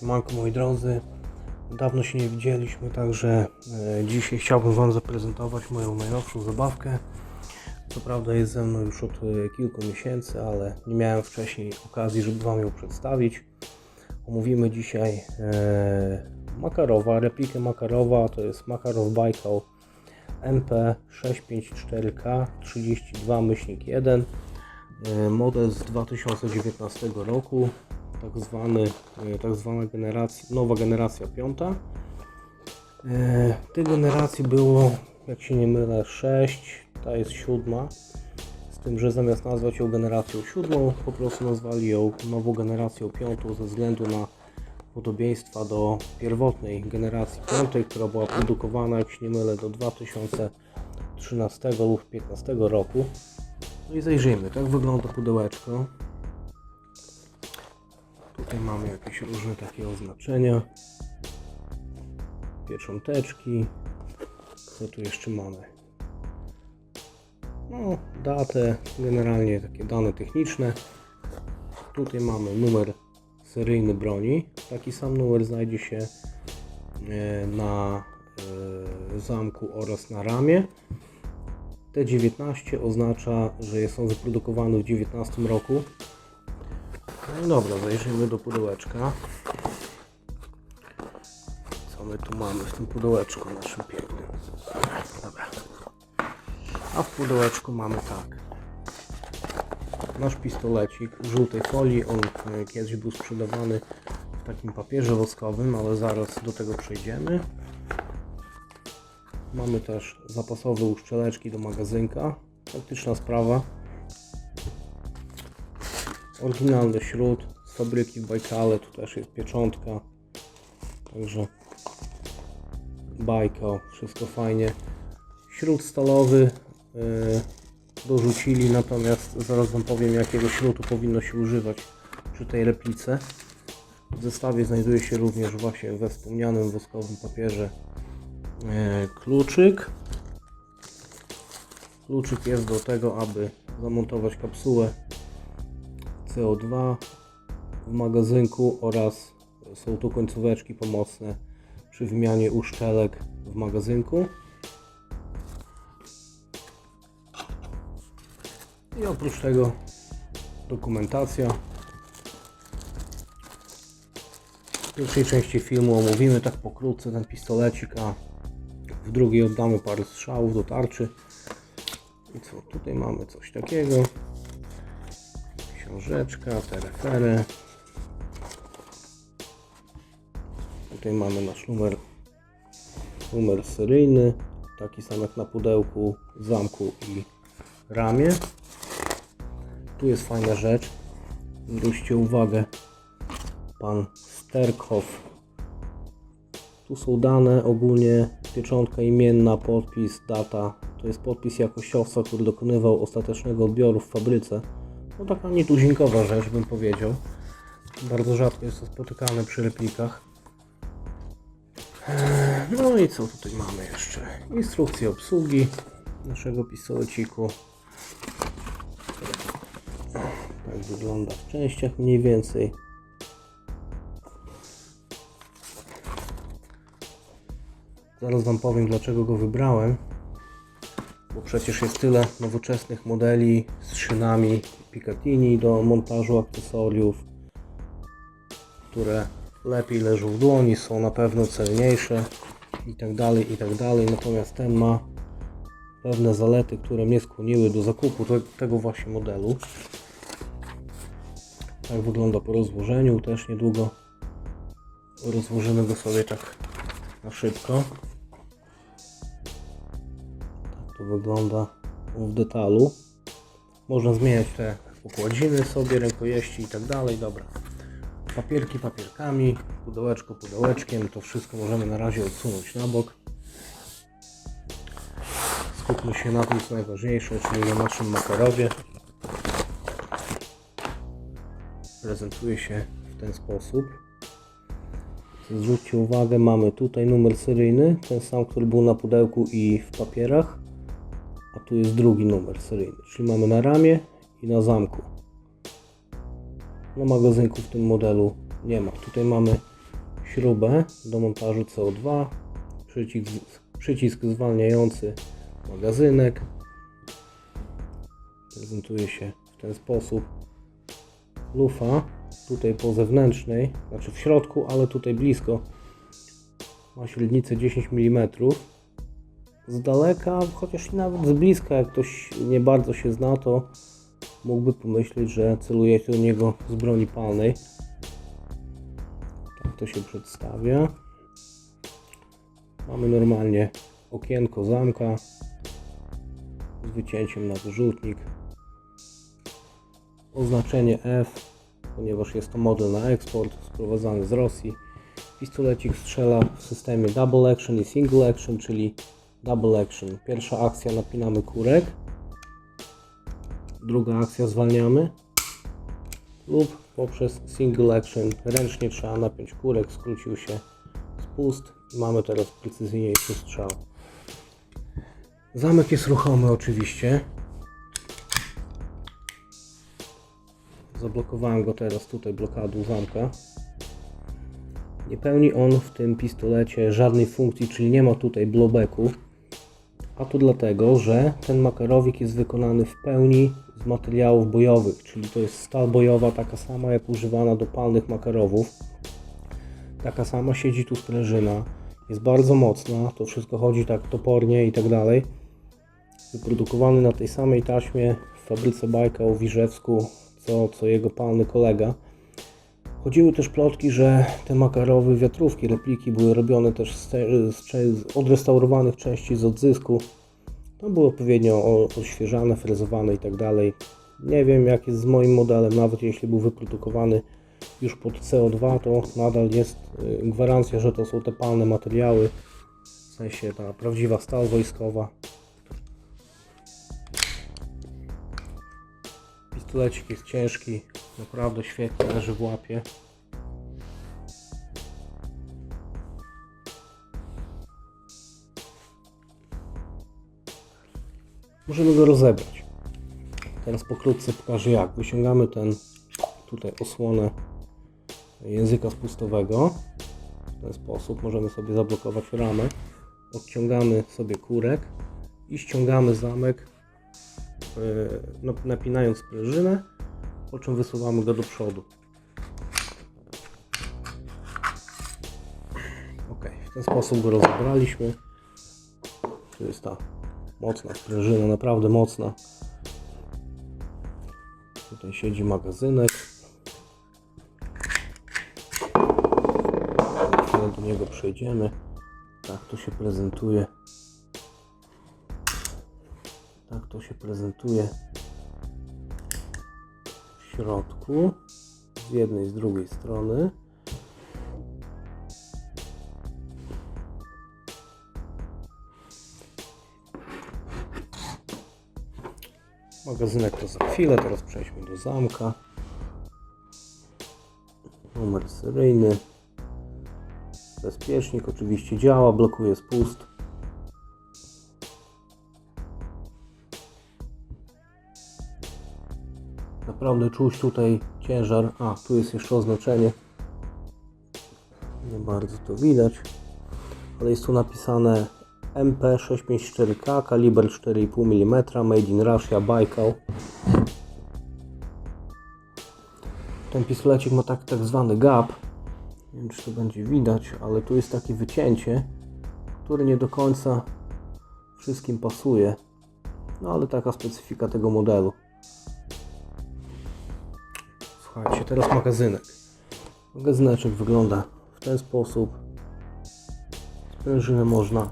Siemanko moi drodzy, dawno się nie widzieliśmy, także e, dzisiaj chciałbym Wam zaprezentować moją najnowszą zabawkę. Co prawda jest ze mną już od e, kilku miesięcy, ale nie miałem wcześniej okazji, żeby Wam ją przedstawić. Omówimy dzisiaj e, Makarowa, replikę Makarowa, to jest Makarow Baikal NP654K 32 myślnik 1 e, model z 2019 roku tak zwany, e, tak zwana generacja, nowa generacja piąta. E, Tych generacji było, jak się nie mylę, 6, ta jest siódma. Z tym, że zamiast nazwać ją generacją siódmą, po prostu nazwali ją nową generacją piątą ze względu na podobieństwa do pierwotnej generacji piątej, która była produkowana, jak się nie mylę, do 2013 lub 2015 roku. No i zajrzyjmy, tak wygląda pudełeczko. Tutaj mamy jakieś różne takie oznaczenia. Piecząteczki. Co tu jeszcze mamy? No, datę, generalnie takie dane techniczne. Tutaj mamy numer seryjny broni. Taki sam numer znajdzie się e, na e, zamku oraz na ramię. T19 oznacza, że są wyprodukowane w 19 roku. No dobra, zajrzyjmy do pudełeczka. Co my tu mamy w tym pudełeczku naszym pięknym? Dobra. A w pudełeczku mamy tak. Nasz pistolecik w żółtej folii. On e, kiedyś był sprzedawany w takim papierze woskowym, ale zaraz do tego przejdziemy. Mamy też zapasowe uszczeleczki do magazynka. Praktyczna sprawa. Oryginalny śród z fabryki w Bajkale, tu też jest pieczątka. Także bajka, wszystko fajnie. Śród stalowy yy, dorzucili, natomiast zaraz Wam powiem jakiego śrutu powinno się używać przy tej replice. W zestawie znajduje się również właśnie we wspomnianym woskowym papierze yy, kluczyk. Kluczyk jest do tego, aby zamontować kapsułę CO2 w magazynku oraz są tu końcóweczki pomocne przy wymianie uszczelek w magazynku. I oprócz tego dokumentacja. W pierwszej części filmu omówimy tak pokrótce ten pistolecik, a w drugiej oddamy parę strzałów do tarczy. I co, tutaj mamy coś takiego książeczka, te refery. Tutaj mamy nasz numer, numer seryjny, taki sam jak na pudełku, zamku i ramię. Tu jest fajna rzecz, zwróćcie uwagę, pan Sterkhoff. Tu są dane, ogólnie pieczątka imienna, podpis, data. To jest podpis jakościowca, który dokonywał ostatecznego odbioru w fabryce. No taka nietuzinkowa rzecz bym powiedział. Bardzo rzadko jest to spotykane przy replikach. Eee, No i co tutaj mamy jeszcze? Instrukcje obsługi naszego pistoleciku. Tak wygląda w częściach mniej więcej. Zaraz Wam powiem dlaczego go wybrałem bo przecież jest tyle nowoczesnych modeli z szynami Picatinny do montażu akcesoriów, które lepiej leżą w dłoni, są na pewno celniejsze i tak dalej, i tak dalej. Natomiast ten ma pewne zalety, które mnie skłoniły do zakupu te, tego właśnie modelu. Tak wygląda po rozłożeniu, też niedługo rozłożymy go sobie tak na szybko. to wygląda w detalu. Można zmieniać te układziny sobie, rękojeści i tak dalej. Dobra. Papierki papierkami, pudełeczko pudełeczkiem. To wszystko możemy na razie odsunąć na bok. Skupmy się na tym co najważniejsze, czyli na naszym makarowie. Prezentuje się w ten sposób. Zwróćcie uwagę, mamy tutaj numer seryjny, ten sam, który był na pudełku i w papierach a tu jest drugi numer seryjny, czyli mamy na ramię i na zamku. Na magazynku w tym modelu nie ma. Tutaj mamy śrubę do montażu CO2, przycisk, przycisk zwalniający magazynek. Prezentuje się w ten sposób. Lufa tutaj po zewnętrznej, znaczy w środku, ale tutaj blisko ma średnicę 10 mm. Z daleka, chociaż i nawet z bliska, jak ktoś nie bardzo się zna, to mógłby pomyśleć, że celuje się do niego z broni palnej. Tak to się przedstawia. Mamy normalnie okienko zamka z wycięciem na wyrzutnik. Oznaczenie F, ponieważ jest to model na eksport sprowadzany z Rosji. Pistolecik strzela w systemie double action i single action, czyli double action. Pierwsza akcja napinamy kurek, druga akcja zwalniamy lub poprzez single action ręcznie trzeba napiąć kurek, skrócił się spust mamy teraz precyzyjniejszy strzał. Zamek jest ruchomy oczywiście. Zablokowałem go teraz tutaj blokadą zamka. Nie pełni on w tym pistolecie żadnej funkcji, czyli nie ma tutaj blowbacku. A to dlatego, że ten makarowik jest wykonany w pełni z materiałów bojowych, czyli to jest stal bojowa taka sama jak używana do palnych makarowów. Taka sama siedzi tu sprężyna, jest bardzo mocna, to wszystko chodzi tak topornie i tak dalej. Wyprodukowany na tej samej taśmie w fabryce Bajkał w Irzewsku, co, co jego palny kolega. Chodziły też plotki, że te makarowe wiatrówki, repliki były robione też z, z, odrestaurowanych części z odzysku. To były odpowiednio odświeżane, frezowane i tak dalej. Nie wiem jak jest z moim modelem, nawet jeśli był wyprodukowany już pod CO2, to nadal jest y, gwarancja, że to są te palne materiały. W sensie ta prawdziwa stal wojskowa. Pistolecik jest ciężki, naprawdę świetnie leży w łapie. Możemy go rozebrać. Teraz pokrótce pokażę jak. Wyciągamy ten tutaj osłonę języka spustowego. W ten sposób możemy sobie zablokować ramę. Odciągamy sobie kurek i ściągamy zamek e, nap- napinając sprężynę, po czym wysuwamy go do przodu. Ok, w ten sposób go rozebraliśmy. Tu jest ta mocna sprężyna, naprawdę mocna. Tutaj siedzi magazynek. Chwilę do niego przejdziemy. Tak to się prezentuje. Tak to się prezentuje środku. Z jednej z drugiej strony. Magazynek to za chwilę, teraz przejdźmy do zamka. Numer seryjny. Bezpiecznik oczywiście działa, blokuje spust. Naprawdę czuć tutaj ciężar. A, tu jest jeszcze oznaczenie. Nie bardzo to widać. Ale jest tu napisane MP654K, kaliber 4,5 mm, made in Russia, Baikal. Ten pistolecik ma tak, tak zwany gap. Nie wiem, czy to będzie widać, ale tu jest takie wycięcie, które nie do końca wszystkim pasuje. No ale taka specyfika tego modelu. Słuchajcie, teraz magazynek. Magazyneczek wygląda w ten sposób. Sprężynę można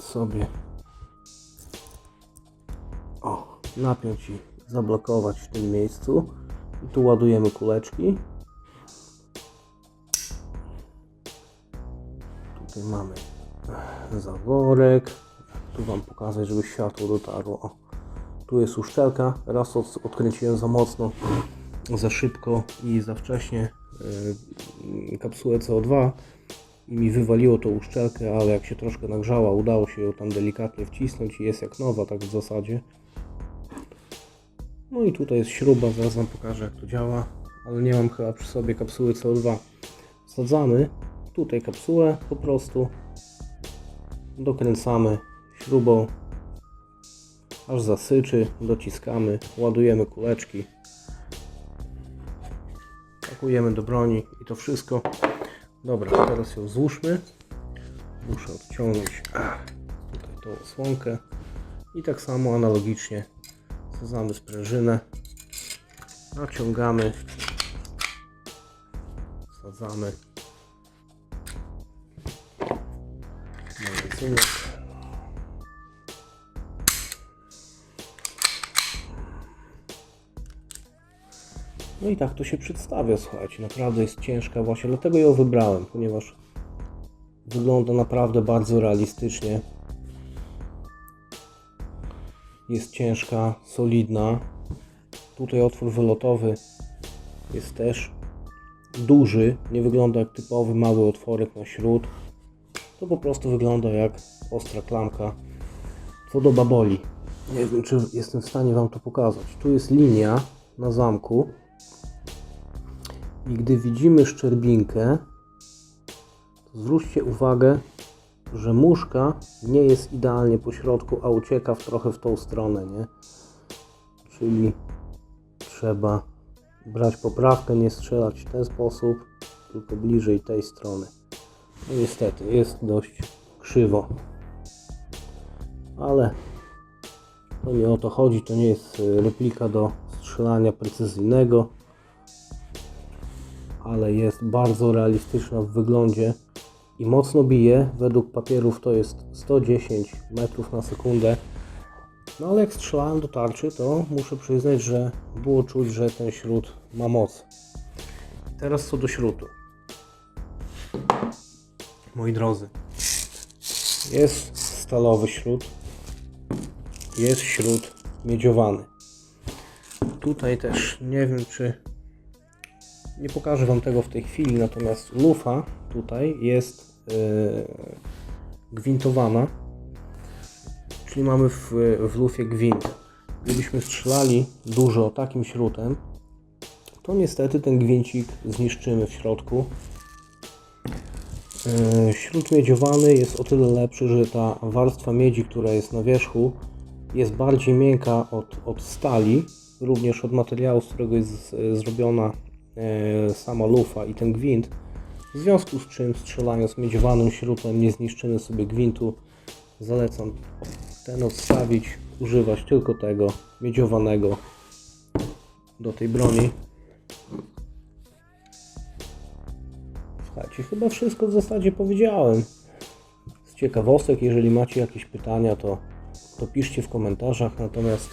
sobie o, napiąć i zablokować w tym miejscu. I tu ładujemy kuleczki. Tutaj mamy zaworek. Tu Wam pokazać, żeby światło dotarło. O, tu jest uszczelka. Raz od, odkręciłem za mocno, za szybko i za wcześnie yy, kapsułę CO2 i mi wywaliło tą uszczelkę, ale jak się troszkę nagrzała, udało się ją tam delikatnie wcisnąć i jest jak nowa, tak w zasadzie. No i tutaj jest śruba, zaraz Wam pokażę jak to działa, ale nie mam chyba przy sobie kapsuły CO2. Wsadzamy tutaj kapsułę po prostu dokręcamy śrubą aż zasyczy, dociskamy, ładujemy kuleczki pakujemy do broni i to wszystko. Dobra, teraz ją złóżmy. Muszę odciągnąć tutaj tą osłonkę. I tak samo analogicznie wsadzamy sprężynę. Naciągamy. Wsadzamy magazynek no i tak to się przedstawia, słuchajcie, naprawdę jest ciężka właśnie, dlatego ją wybrałem, ponieważ wygląda naprawdę bardzo realistycznie jest ciężka, solidna tutaj otwór wylotowy jest też duży, nie wygląda jak typowy mały otworek na śród. To po prostu wygląda jak ostra klamka. Co do baboli, nie wiem czy jestem w stanie Wam to pokazać. Tu jest linia na zamku i gdy widzimy szczerbinkę, to zwróćcie uwagę, że muszka nie jest idealnie po środku, a ucieka w trochę w tą stronę, nie? Czyli trzeba brać poprawkę, nie strzelać w ten sposób, tylko bliżej tej strony. No niestety, jest dość krzywo. Ale to nie o to chodzi, to nie jest y, replika do strzelania precyzyjnego, ale jest bardzo realistyczna w wyglądzie i mocno bije. Według papierów to jest 110 metrów na sekundę. No ale jak strzelałem do tarczy, to muszę przyznać, że było czuć, że ten śród ma moc. Teraz co do śrutu. Moi drodzy, jest stalowy śród, jest śród miedziowany. Tutaj też nie wiem, czy nie pokażę Wam tego w tej chwili, natomiast lufa tutaj jest yy, gwintowana Czyli mamy w, w lufie gwint. Gdybyśmy strzelali dużo takim śrutem, to niestety ten gwincik zniszczymy w środku. Yy, Śrut miedziowany jest o tyle lepszy, że ta warstwa miedzi, która jest na wierzchu, jest bardziej miękka od, od stali, również od materiału, z którego jest e, zrobiona e, sama lufa i ten gwint. W związku z czym strzelając miedziowanym śrutem nie zniszczymy sobie gwintu. Zalecam ten odstawić, używać tylko tego miedziowanego do tej broni. Słuchajcie, chyba wszystko w zasadzie powiedziałem. Z ciekawostek, jeżeli macie jakieś pytania, to, to piszcie w komentarzach. Natomiast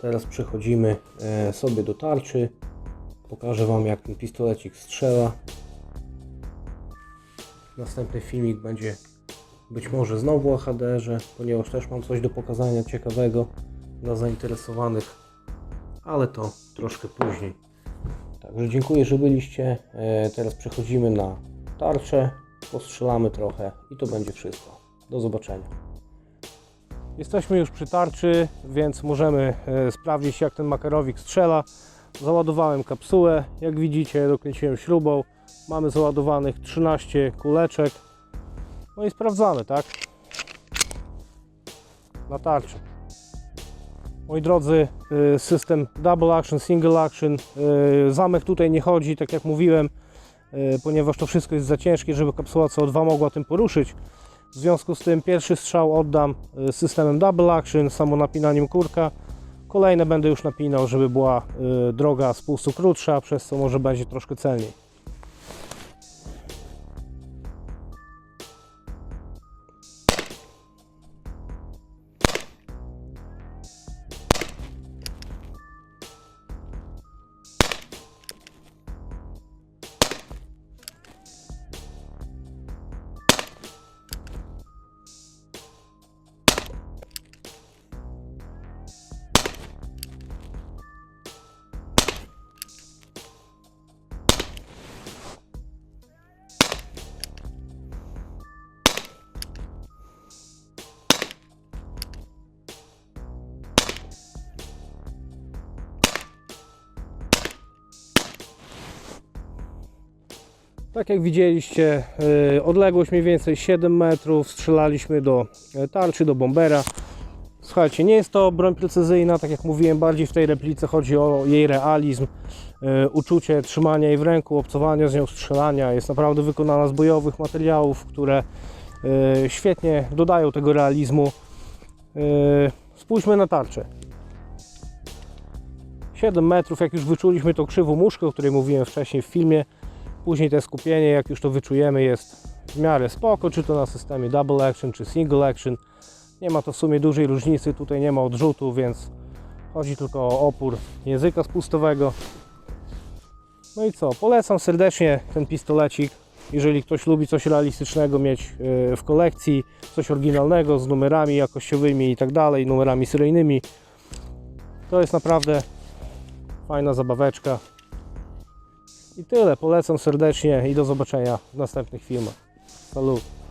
teraz przechodzimy e, sobie do tarczy. Pokażę Wam, jak ten pistolecik strzela. Następny filmik będzie być może znowu o HDR-ze, ponieważ też mam coś do pokazania ciekawego dla zainteresowanych, ale to troszkę później. Także dziękuję, że byliście. E, Teraz przechodzimy na tarczę, postrzelamy trochę i to będzie wszystko. Do zobaczenia. Jesteśmy już przy tarczy, więc możemy e, sprawdzić jak ten makarowik strzela. Załadowałem kapsułę, jak widzicie dokręciłem śrubą. Mamy załadowanych 13 kuleczek. No i sprawdzamy, tak? Na tarczy. Moi drodzy, y, system double action, single action. y, Zamek tutaj nie chodzi, tak jak mówiłem, y, ponieważ to wszystko jest za ciężkie, żeby kapsuła CO2 mogła tym poruszyć. W związku z tym pierwszy strzał oddam systemem double action, samo napinaniem kurka. Kolejne będę już napinał, żeby była y, droga spustu krótsza, przez co może będzie troszkę celniej. Tak jak widzieliście, y, odległość mniej więcej 7 metrów, strzelaliśmy do e, tarczy, do bombera. Słuchajcie, nie jest to broń precyzyjna, tak jak mówiłem, bardziej w tej replice chodzi o jej realizm, y, uczucie trzymania jej w ręku, obcowania z nią, strzelania. Jest naprawdę wykonana z bojowych materiałów, które świetnie dodają tego realizmu. Spójrzmy na tarczę. 7 metrów, jak już wyczuliśmy tą krzywą muszkę, o której mówiłem wcześniej w filmie, później te skupienie, jak już to wyczujemy, jest w miarę spoko, czy to na systemie double action, czy single action. Nie ma to w sumie dużej różnicy, tutaj nie ma odrzutu, więc chodzi tylko o opór języka spustowego. No i co, polecam serdecznie ten pistolecik. Jeżeli ktoś lubi coś realistycznego mieć yy, w kolekcji, coś oryginalnego z numerami jakościowymi i tak dalej, numerami seryjnymi, to jest naprawdę fajna zabaweczka. I tyle, polecam serdecznie i do zobaczenia w następnych filmach. Salut!